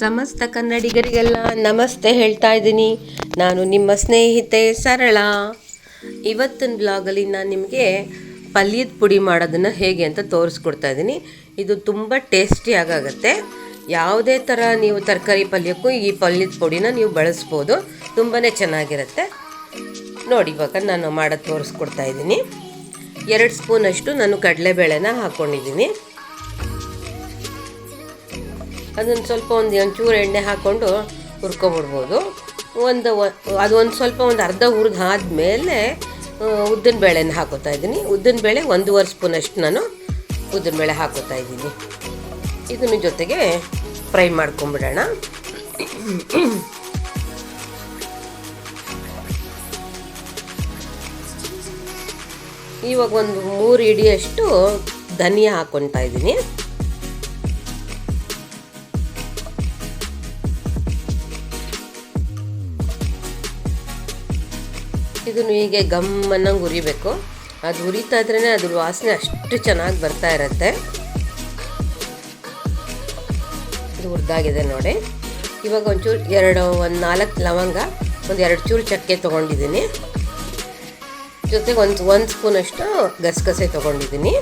ಸಮಸ್ತ ಕನ್ನಡಿಗರಿಗೆಲ್ಲ ನಮಸ್ತೆ ಹೇಳ್ತಾ ಇದ್ದೀನಿ. ನಾನು ನಿಮ್ಮ ಸ್ನೇಹಿತೆ ಸರಳ. ಇವತ್ತಿನ ಬ್ಲಾಗಲ್ಲಿ ನಾನು ನಿಮಗೆ ಪಲ್ಯದ ಪುಡಿ ಮಾಡೋದನ್ನು ಹೇಗೆ ಅಂತ ತೋರಿಸ್ಕೊಡ್ತಾ ಇದ್ದೀನಿ. ಇದು ತುಂಬ ಟೇಸ್ಟಿಯಾಗತ್ತೆ ಯಾವುದೇ ಥರ ನೀವು ತರಕಾರಿ ಪಲ್ಯಕ್ಕೂ ಈ ಪಲ್ಯದ ಪುಡಿನ ನೀವು ಬಳಸ್ಬೋದು. ತುಂಬಾ ಚೆನ್ನಾಗಿರುತ್ತೆ. ನೋಡಿ, ಇವಾಗ ನಾನು ಮಾಡೋದು ತೋರಿಸ್ಕೊಡ್ತಾ ಇದ್ದೀನಿ. ಎರಡು ಸ್ಪೂನಷ್ಟು ನಾನು ಕಡಲೆಬೇಳೆನ ಹಾಕ್ಕೊಂಡಿದ್ದೀನಿ ಅದನ್ನು ಸ್ವಲ್ಪ ಒಂದು ಒಂಚೂರು ಎಣ್ಣೆ ಹಾಕ್ಕೊಂಡು ಹುರ್ಕೊಬಿಡ್ಬೋದು. ಒಂದು ಅದು ಒಂದು ಸ್ವಲ್ಪ ಒಂದು ಅರ್ಧ ಹುರಿದು ಆದಮೇಲೆ ಉದ್ದಿನ ಬೇಳೆನ ಹಾಕೋತಾ ಇದ್ದೀನಿ. ಉದ್ದಿನ ಬೇಳೆ ಒಂದೂವರೆ ಸ್ಪೂನಷ್ಟು ನಾನು ಉದ್ದಿನ ಬೇಳೆ ಹಾಕೋತಾ ಇದ್ದೀನಿ. ಇದನ್ನ ಜೊತೆಗೆ ಫ್ರೈ ಮಾಡ್ಕೊಂಬಿಡೋಣ. ಇವಾಗ ಒಂದು ಮೂರು ಇಡಿಯಷ್ಟು ಧನಿಯಾ ಹಾಕ್ಕೊತಾ ಇದ್ದೀನಿ. ಇದನ್ನು ಹೀಗೆ ಗಮ್ ಅನ್ನಂಗೆ ಉರಿಬೇಕು ಅದು ಉರಿತಾ ಇದ್ರೇ ಅದ್ರ ವಾಸನೆ ಅಷ್ಟು ಚೆನ್ನಾಗಿ ಬರ್ತಾ ಇರುತ್ತೆ. ಇದು ಹುರಿದಾಗಿದೆ ನೋಡಿ. ಇವಾಗ ಒಂಚೂರು ಎರಡು, ಒಂದು ನಾಲ್ಕು ಲವಂಗ, ಒಂದು ಎರಡು ಚೂರು ಚಕ್ಕೆ ತೊಗೊಂಡಿದ್ದೀನಿ. ಜೊತೆಗೆ ಒಂದು ಒಂದು ಸ್ಪೂನಷ್ಟು ಗಸಗಸೆ ತೊಗೊಂಡಿದ್ದೀನಿ.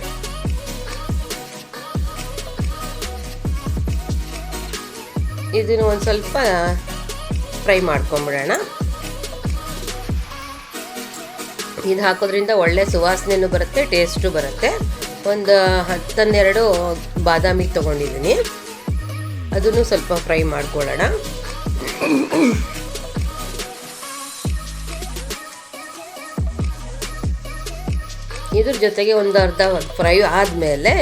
ಇದನ್ನು ಒಂದು ಸ್ವಲ್ಪ ಫ್ರೈ ಮಾಡ್ಕೊಂಬಿಡೋಣ. ಇದು ಹಾಕೋದ್ರಿಂದ ಒಳ್ಳೆ ಸುವಾಸನೆಯೂ ಬರುತ್ತೆ, ಟೇಸ್ಟು ಬರುತ್ತೆ. ಒಂದು ಹತ್ತನ್ನೆರಡು ಬಾದಾಮಿ ತೊಗೊಂಡಿದ್ದೀನಿ ಅದನ್ನು ಸ್ವಲ್ಪ ಫ್ರೈ ಮಾಡ್ಕೊಳ್ಳೋಣ. ಇದ್ರ ಜೊತೆಗೆ ಒಂದು ಅರ್ಧ ಫ್ರೈ ಆದಮೇಲೆ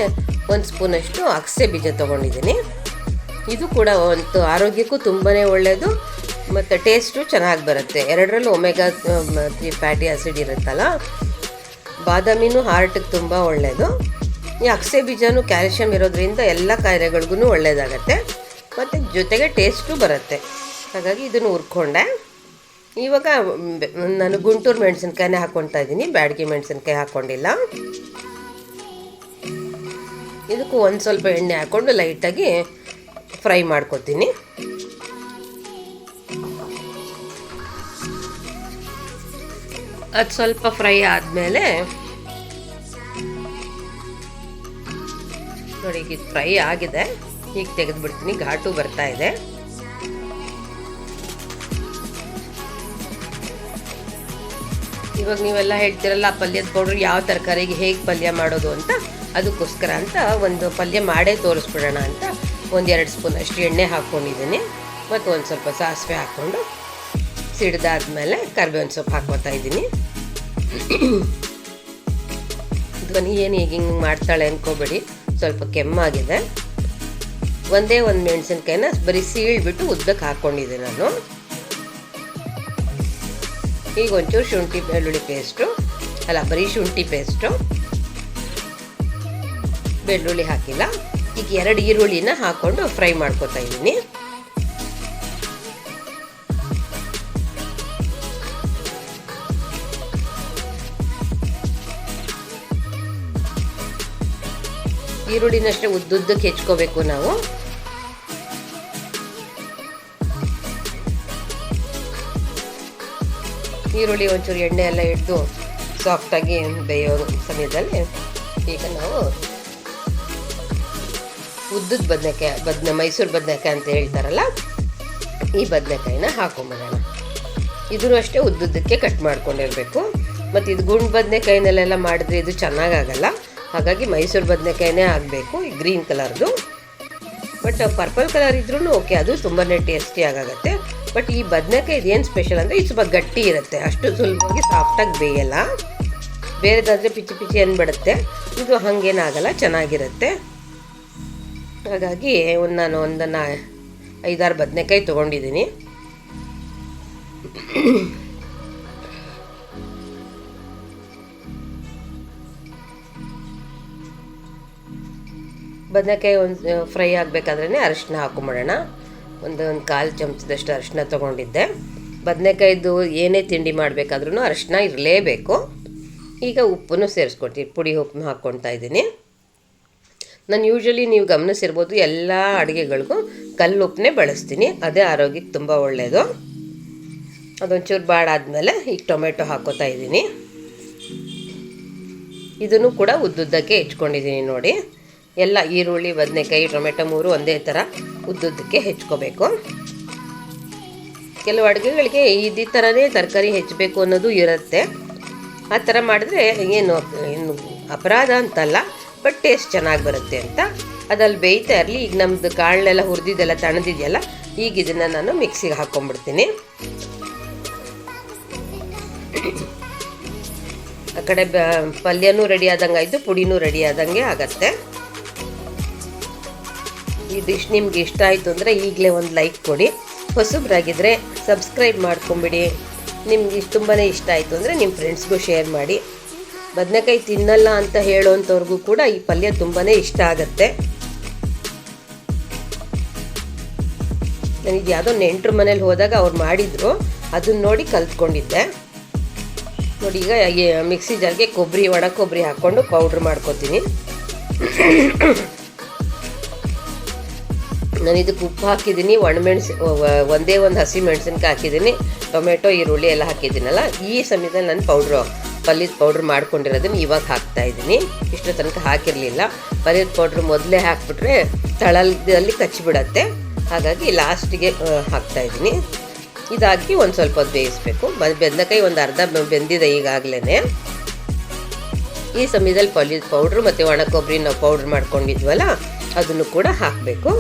ಒಂದು ಸ್ಪೂನಷ್ಟು ಅಗಸೆ ಬೀಜ ತೊಗೊಂಡಿದ್ದೀನಿ ಇದು ಕೂಡ ಒಂದು ಆರೋಗ್ಯಕ್ಕೂ ತುಂಬಾ ಒಳ್ಳೆಯದು ಮತ್ತು ಟೇಸ್ಟು ಚೆನ್ನಾಗಿ ಬರುತ್ತೆ. ಎರಡರಲ್ಲೂ ಒಮೆಗಾ ತ್ರೀ ಫ್ಯಾಟಿ ಆಸಿಡ್ ಇರುತ್ತಲ್ಲ? ಬಾದಾಮಿನೂ ಹಾರ್ಟಿಗೆ ತುಂಬ ಒಳ್ಳೆಯದು ಈ ಅಕ್ಸೆ ಬೀಜನೂ ಕ್ಯಾಲ್ಶಿಯಂ ಇರೋದ್ರಿಂದ ಎಲ್ಲ ಕಾಯಿಲೆಗಳಿಗೂ ಒಳ್ಳೆಯದಾಗತ್ತೆ ಮತ್ತು ಜೊತೆಗೆ ಟೇಸ್ಟು ಬರುತ್ತೆ. ಹಾಗಾಗಿ ಇದನ್ನು ಹುರ್ಕೊಂಡೆ. ಇವಾಗ ನಾನು ಗುಂಟೂರು ಮೆಣಸಿನ್ಕಾಯಿನೇ ಹಾಕ್ಕೊತಾ ಇದ್ದೀನಿ. ಬ್ಯಾಡಗಿ ಮೆಣಸಿನ್ಕಾಯಿ ಹಾಕ್ಕೊಂಡಿಲ್ಲ ಇದಕ್ಕೂ ಒಂದು ಸ್ವಲ್ಪ ಎಣ್ಣೆ ಹಾಕ್ಕೊಂಡು ಲೈಟಾಗಿ ಫ್ರೈ ಮಾಡ್ಕೊತೀನಿ. ಅದು ಸ್ವಲ್ಪ ಫ್ರೈ ಆದಮೇಲೆ ನೋಡಿ, ಈಗ ಇದು ಫ್ರೈ ಆಗಿದೆ. ಈಗ ತೆಗೆದುಬಿಡ್ತೀನಿ. ಘಾಟು ಬರ್ತಾ ಇದೆ. ಇವಾಗ ನೀವೆಲ್ಲ ಹೇಳ್ತಿರಲ್ಲ ಪಲ್ಯದ ಪೌಡ್ರ್ ಯಾವ ತರಕಾರಿಗೆ ಹೇಗೆ ಪಲ್ಯ ಮಾಡೋದು ಅಂತ? ಅದಕ್ಕೋಸ್ಕರ ಅಂತ ಒಂದು ಪಲ್ಯ ಮಾಡೇ ತೋರಿಸ್ಬಿಡೋಣ ಅಂತ ಒಂದೆರಡು ಸ್ಪೂನ್ ಅಷ್ಟು ಎಣ್ಣೆ ಹಾಕ್ಕೊಂಡಿದ್ದೀನಿ ಮತ್ತು ಒಂದು ಸ್ವಲ್ಪ ಸಾಸಿವೆ ಹಾಕ್ಕೊಂಡು ಸಿಡ್ದಾದ್ಮೇಲೆ ಕರ್ಬೇವಿನ ಸೊಪ್ಪು ಹಾಕೋತಾ ಇದ್ದೀನಿ. ಧ್ವನಿ ಏನು ಈಗ ಹಿಂಗೆ ಮಾಡ್ತಾಳೆ ಅನ್ಕೋಬೇಡಿ, ಸ್ವಲ್ಪ ಕೆಮ್ಮಾಗಿದೆ. ಒಂದೇ ಒಂದು ಮೆಣಸಿನ್ಕಾಯಿನ ಬರೀ ಸೀಳ್ಬಿಟ್ಟು ಉದ್ದಕ್ಕೆ ಹಾಕ್ಕೊಂಡಿದ್ದೆ ನಾನು. ಈಗ ಒಂಚೂರು ಶುಂಠಿ ಬೆಳ್ಳುಳ್ಳಿ ಪೇಸ್ಟು, ಅಲ್ಲ ಬರೀ ಶುಂಠಿ ಪೇಸ್ಟು, ಬೆಳ್ಳುಳ್ಳಿ ಹಾಕಿಲ್ಲ. ಈಗ ಎರಡು ಈರುಳ್ಳಿನ ಹಾಕ್ಕೊಂಡು ಫ್ರೈ ಮಾಡ್ಕೋತಾ ಇದ್ದೀನಿ. ಈರುಳ್ಳಿನಷ್ಟೇ ಉದ್ದುದ್ದಕ್ಕೆ ಹೆಚ್ಕೋಬೇಕು ನಾವು. ಈರುಳ್ಳಿ ಒಂಚೂರು ಎಣ್ಣೆ ಎಲ್ಲ ಹಿಡಿದು ಸಾಫ್ಟಾಗಿ ಬೇಯೋ ಸಮಯದಲ್ಲಿ ಈಗ ನಾವು ಉದ್ದದ ಬದನೆಕಾಯಿ, ಬದನೆ, ಮೈಸೂರು ಬದನೆಕಾಯಿ ಅಂತ ಹೇಳ್ತಾರಲ್ಲ, ಈ ಬದನೆಕಾಯಿನ ಹಾಕೊಂಬಿಡೋಣ ಇದನ್ನು ಅಷ್ಟೇ ಉದ್ದುದ್ದಕ್ಕೆ ಕಟ್ ಮಾಡ್ಕೊಂಡಿರಬೇಕು. ಮತ್ತು ಇದು ಗುಂಡು ಬದನೆಕಾಯಿನಲ್ಲೆಲ್ಲ ಮಾಡಿದ್ರೆ ಇದು ಚೆನ್ನಾಗಾಗಲ್ಲ ಹಾಗಾಗಿ ಮೈಸೂರು ಬದನೆಕಾಯಿನೇ ಆಗಬೇಕು, ಈ ಗ್ರೀನ್ ಕಲರ್ದು. ಬಟ್ ಪರ್ಪಲ್ ಕಲರ್ ಇದ್ರೂ ಓಕೆ, ಅದು ತುಂಬಾ ಟೇಸ್ಟಿ ಆಗುತ್ತೆ ಬಟ್ ಈ ಬದನೆಕಾಯಿ ಇದೇನು ಸ್ಪೆಷಲ್ ಅಂದರೆ, ಇದು ಸ್ವಲ್ಪ ಗಟ್ಟಿ ಇರುತ್ತೆ. ಅಷ್ಟು ಸುಲಭವಾಗಿ ಸಾಫ್ಟಾಗಿ ಬೇಯಲ್ಲ. ಬೇರೆದಾದರೆ ಪಿಚಿ ಪಿಚ್ಚಿ ಬಿಡುತ್ತೆ ಇದು ಹಾಗೇನಾಗಲ್ಲ, ಚೆನ್ನಾಗಿರುತ್ತೆ. ಹಾಗಾಗಿ ಒಂದು ನಾನು ಒಂದನ್ನು ಐದಾರು ಬದನೆಕಾಯಿ ತೊಗೊಂಡಿದ್ದೀನಿ ಬದನೆಕಾಯಿ ಒಂದು ಫ್ರೈ ಆಗಬೇಕಾದ್ರೇ ಅರಿಶಿನ ಹಾಕೊಂಬಿಡೋಣ. ಒಂದು ಒಂದು ಕಾಲು ಚಮಚದಷ್ಟು ಅರಿಶಿನ ತೊಗೊಂಡಿದ್ದೆ. ಬದನೆಕಾಯಿದು ಏನೇ ತಿಂಡಿ ಮಾಡಬೇಕಾದ್ರೂ ಅರಿಶಿನ ಇರಲೇಬೇಕು. ಈಗ ಉಪ್ಪನ್ನು ಸೇರಿಸ್ಕೊಡ್ತೀನಿ, ಪುಡಿ ಉಪ್ಪು ಹಾಕ್ಕೊಳ್ತಾ ಇದ್ದೀನಿ. ನಾನು ಯೂಶ್ವಲಿ ನೀವು ಗಮನಿಸಿರ್ಬೋದು ಎಲ್ಲ ಅಡುಗೆಗಳಿಗೂ ಕಲ್ಲು ಉಪ್ಪನ್ನೇ ಬಳಸ್ತೀನಿ, ಅದೇ ಆರೋಗ್ಯಕ್ಕೆ ತುಂಬ ಒಳ್ಳೆಯದು ಅದೊಂಚೂರು ಬಾಡಾದಮೇಲೆ ಈಗ ಟೊಮೆಟೊ ಹಾಕೋತಾ ಇದ್ದೀನಿ. ಇದನ್ನು ಕೂಡ ಉದ್ದುದ್ದಕ್ಕೆ ಹೆಚ್ಕೊಂಡಿದ್ದೀನಿ ನೋಡಿ. ಎಲ್ಲ ಈರುಳ್ಳಿ, ಬದನೆಕಾಯಿ, ಟೊಮೆಟೊ ಮೂರು ಒಂದೇ ಥರ ಉದ್ದುದ್ದಕ್ಕೆ ಹೆಚ್ಕೋಬೇಕು. ಕೆಲವು ಅಡುಗೆಗಳಿಗೆ ಇದೇ ಥರನೇ ತರಕಾರಿ ಹೆಚ್ಚಬೇಕು ಅನ್ನೋದು ಇರುತ್ತೆ. ಆ ಥರ ಮಾಡಿದ್ರೆ ಏನು ಏನು ಅಪರಾಧ ಅಂತಲ್ಲ ಬಟ್ ಟೇಸ್ಟ್ ಚೆನ್ನಾಗಿ ಬರುತ್ತೆ ಅಂತ. ಅದಲ್ಲಿ ಬೇಯ್ತಾ ಇರಲಿ, ಈಗ ನಮ್ಮದು ಕಾಳನ್ನೆಲ್ಲ ಹುರಿದಿದ್ದೆಲ್ಲ ತಣದಿದೆಯಲ್ಲ, ಈಗ ಇದನ್ನು ನಾನು ಮಿಕ್ಸಿಗೆ ಹಾಕ್ಕೊಂಡ್ಬಿಡ್ತೀನಿ ಆ ಕಡೆ ಬ, ಪಲ್ಯನೂ ರೆಡಿ ಆದಂಗೆ ಆಯಿತು ಪುಡಿನೂ ರೆಡಿ ಆದಂಗೆ ಆಗತ್ತೆ. ಈ ಡಿಶ್ ನಿಮ್ಗೆ ಇಷ್ಟ ಆಯಿತು ಅಂದರೆ ಈಗಲೇ ಒಂದು ಲೈಕ್ ಕೊಡಿ. ಹೊಸಬ್ರಾಗಿದ್ದರೆ ಸಬ್ಸ್ಕ್ರೈಬ್ ಮಾಡ್ಕೊಂಬಿಡಿ. ನಿಮ್ಗೆ ಇಷ್ಟು ತುಂಬಾ ಇಷ್ಟ ಆಯಿತು ಅಂದರೆ ನಿಮ್ಮ ಫ್ರೆಂಡ್ಸ್ಗೂ ಶೇರ್ ಮಾಡಿ. ಬದನೆಕಾಯಿ ತಿನ್ನಲ್ಲ ಅಂತ ಹೇಳೋವಂಥವ್ರಿಗೂ ಕೂಡ ಈ ಪಲ್ಯ ತುಂಬಾ ಇಷ್ಟ ಆಗುತ್ತೆ. ನನಗೆ ಯಾವುದೋ ನೆಂಟ್ರ ಮನೇಲಿ ಹೋದಾಗ ಅವ್ರು ಮಾಡಿದರು. ಅದನ್ನ ನೋಡಿ ಕಲ್ತ್ಕೊಂಡಿದ್ದೆ. ನೋಡಿ ಈಗ ಮಿಕ್ಸಿ ಜಾರ್ಗೆ ಕೊಬ್ಬರಿ ಒಣ ಕೊಬ್ಬರಿ ಹಾಕ್ಕೊಂಡು ಪೌಡ್ರ್ ಮಾಡ್ಕೊತೀನಿ. ನಾನು ಇದಕ್ಕೆ ಉಪ್ಪು ಹಾಕಿದ್ದೀನಿ ಒಣಮೆಣಸು ಒಂದೇ ಒಂದು ಹಸಿ ಮೆಣಸಿನ್ಕಾಯಿ ಹಾಕಿದ್ದೀನಿ ಟೊಮೆಟೊ, ಈರುಳ್ಳಿ ಎಲ್ಲ ಹಾಕಿದ್ದೀನಲ್ಲ ಈ ಸಮಯದಲ್ಲಿ ನಾನು ಪೌಡ್ರು, ಪಲ್ಯದ ಪೌಡ್ರ್ ಮಾಡ್ಕೊಂಡಿರೋದನ್ನು ಇವಾಗ ಹಾಕ್ತಾ ಇದ್ದೀನಿ ಇಷ್ಟು ತನಕ ಹಾಕಿರಲಿಲ್ಲ. ಪಲ್ಯದ ಪೌಡ್ರ್ ಮೊದಲೇ ಹಾಕ್ಬಿಟ್ರೆ ತಳದಲ್ಲಿ ಕಚ್ಚಿಬಿಡತ್ತೆ ಹಾಗಾಗಿ ಲಾಸ್ಟಿಗೆ ಹಾಕ್ತಾ ಇದ್ದೀನಿ ಇದಾಕಿ ಒಂದು ಸ್ವಲ್ಪ ಹೊತ್ತು ಬೇಯಿಸ್ಬೇಕು. ಬೆಂದಕಾಯಿ ಒಂದು ಅರ್ಧ ಬೆಂದಿದೆ ಈಗಾಗಲೇ ಈ ಸಮಯದಲ್ಲಿ ಪಲ್ಲಿದ ಪೌಡ್ರು ಮತ್ತು ಒಣ ಕೊಬ್ಬರಿ ನಾವು ಪೌಡ್ರ್ ಮಾಡ್ಕೊಂಡಿದ್ವಲ್ಲ, ಅದನ್ನು ಕೂಡ ಹಾಕಬೇಕು.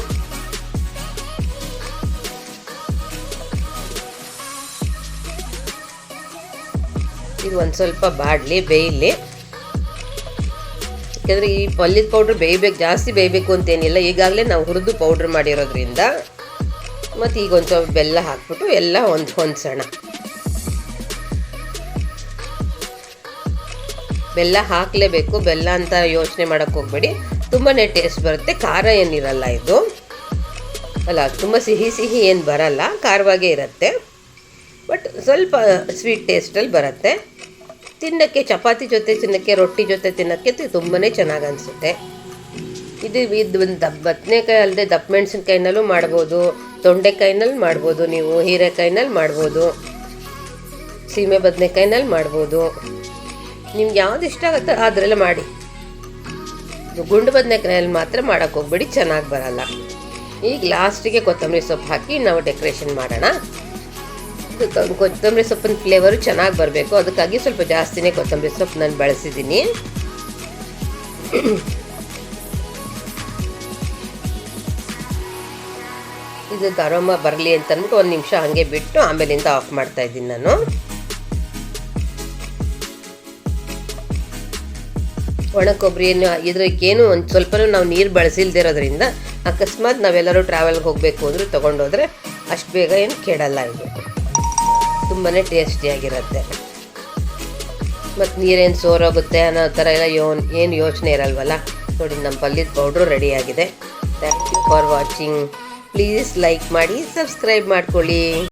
ಇದು ಒಂದು ಸ್ವಲ್ಪ ಬಾಡಲಿ, ಬೇಯಲಿ. ಯಾಕೆಂದರೆ ಈ ಪಲ್ಯದ ಪೌಡ್ರ್ ಬೇಯಬೇಕು, ಜಾಸ್ತಿ ಬೇಯಬೇಕು ಅಂತೇನಿಲ್ಲ. ಈಗಾಗಲೇ ನಾವು ಹುರಿದು ಪೌಡ್ರ್ ಮಾಡಿರೋದ್ರಿಂದ ಮತ್ತು ಈಗ ಒಂದು ಸ್ವಲ್ಪ ಬೆಲ್ಲ ಹಾಕ್ಬಿಟ್ಟು ಎಲ್ಲ ಒಂದು ಹೊಂದ್ಸೋಣ ಬೆಲ್ಲ ಹಾಕಲೇಬೇಕು. ಬೆಲ್ಲ ಅಂತ ಯೋಚನೆ ಮಾಡೋಕ್ಕೆ ಹೋಗ್ಬೇಡಿ. ತುಂಬಾ ಟೇಸ್ಟ್ ಬರುತ್ತೆ. ಖಾರ ಏನಿರಲ್ಲ ಇದು. ಅಲ್ಲ, ತುಂಬ ಸಿಹಿ ಸಿಹಿ ಏನು ಬರಲ್ಲ. ಖಾರವಾಗೇ ಇರುತ್ತೆ. ಬಟ್ ಸ್ವಲ್ಪ ಸ್ವೀಟ್ ಟೇಸ್ಟಲ್ಲಿ ಬರುತ್ತೆ. ತಿನ್ನೋಕ್ಕೆ, ಚಪಾತಿ ಜೊತೆ ತಿನ್ನೋಕ್ಕೆ, ರೊಟ್ಟಿ ಜೊತೆ ತಿನ್ನೋಕ್ಕೆ ತುಂಬಾ ಚೆನ್ನಾಗಿ ಅನಿಸುತ್ತೆ. ಇದು ಇದು ಒಂದು ದಪ್ಪ, ಬದನೆಕಾಯಿ ಅಲ್ಲದೆ ದಪ್ಪ ಮೆಣಸಿನ್ಕಾಯಿನಲ್ಲೂ ಮಾಡ್ಬೋದು ತೊಂಡೆಕಾಯಿನಲ್ಲಿ ಮಾಡ್ಬೋದು ನೀವು ಹೀರೆಕಾಯಿನಲ್ಲಿ ಮಾಡ್ಬೋದು, ಸೀಮೆ ಬದನೆಕಾಯಿನಲ್ಲಿ ಮಾಡ್ಬೋದು. ನಿಮ್ಗೆ ಯಾವ್ದು ಇಷ್ಟ ಆಗುತ್ತೋ ಅದರಲ್ಲೇ ಮಾಡಿ. ಗುಂಡು ಬದನೆಕಾಯಲ್ಲಿ ಮಾತ್ರ ಮಾಡೋಕ್ಕೆ ಹೋಗ್ಬೇಡಿ, ಚೆನ್ನಾಗಿ ಬರಲ್ಲ. ಈಗ ಲಾಸ್ಟಿಗೆ ಕೊತ್ತಂಬರಿ ಸೊಪ್ಪು ಹಾಕಿ ನಾವು ಡೆಕೋರೇಷನ್ ಮಾಡೋಣ. ಕೊತ್ತಂಬರಿ ಸೊಪ್ಪಿನ ಫ್ಲೇವರು ಚೆನ್ನಾಗಿ ಬರಬೇಕು. ಅದಕ್ಕಾಗಿ ಸ್ವಲ್ಪ ಜಾಸ್ತಿನೇ ಕೊತ್ತಂಬರಿ ಸೊಪ್ಪು ನಾನು ಬಳಸಿದ್ದೀನಿ. ಇದು ಅರೋಮ ಬರಲಿ ಅಂತ ಅಂದ್ಬಿಟ್ಟು ಒಂದು ನಿಮಿಷ ಹಾಗೆ ಬಿಟ್ಟು ಆಮೇಲಿಂದ ಆಫ್ ಮಾಡ್ತಾ ಇದ್ದೀನಿ ನಾನು. ಒಣ ಕೊಬ್ಬರಿಯನ್ನು ಇದಕ್ಕೇನು ಒಂದು ಸ್ವಲ್ಪನೂ ನಾವು ನೀರು ಬಳಸಿಲ್ದಿರೋದ್ರಿಂದ ಅಕಸ್ಮಾತ್ ನಾವೆಲ್ಲರೂ ಟ್ರಾವೆಲ್ಗೆ ಹೋಗಬೇಕು ಅಂದರೆ ತೊಗೊಂಡೋದ್ರೆ ಅಷ್ಟು ಬೇಗ ಏನು ಕೆಡಲ್ಲ ಇದು. ತುಂಬಾ ಟೇಸ್ಟಿಯಾಗಿರುತ್ತೆ ಮತ್ತು ನೀರೇನು ಸೋರೋಗುತ್ತೆ ಅನ್ನೋ ಥರ ಎಲ್ಲ ಯೋನ್, ಏನು ಯೋಚನೆ ಇರಲ್ವಲ್ಲ? ನೋಡಿ ನಮ್ಮ ಪಲ್ಯದ ಪೌಡ್ರು ರೆಡಿಯಾಗಿದೆ thank you for watching please like ಮಾಡಿ ಸಬ್ಸ್ಕ್ರೈಬ್ ಮಾಡ್ಕೊಳ್ಳಿ.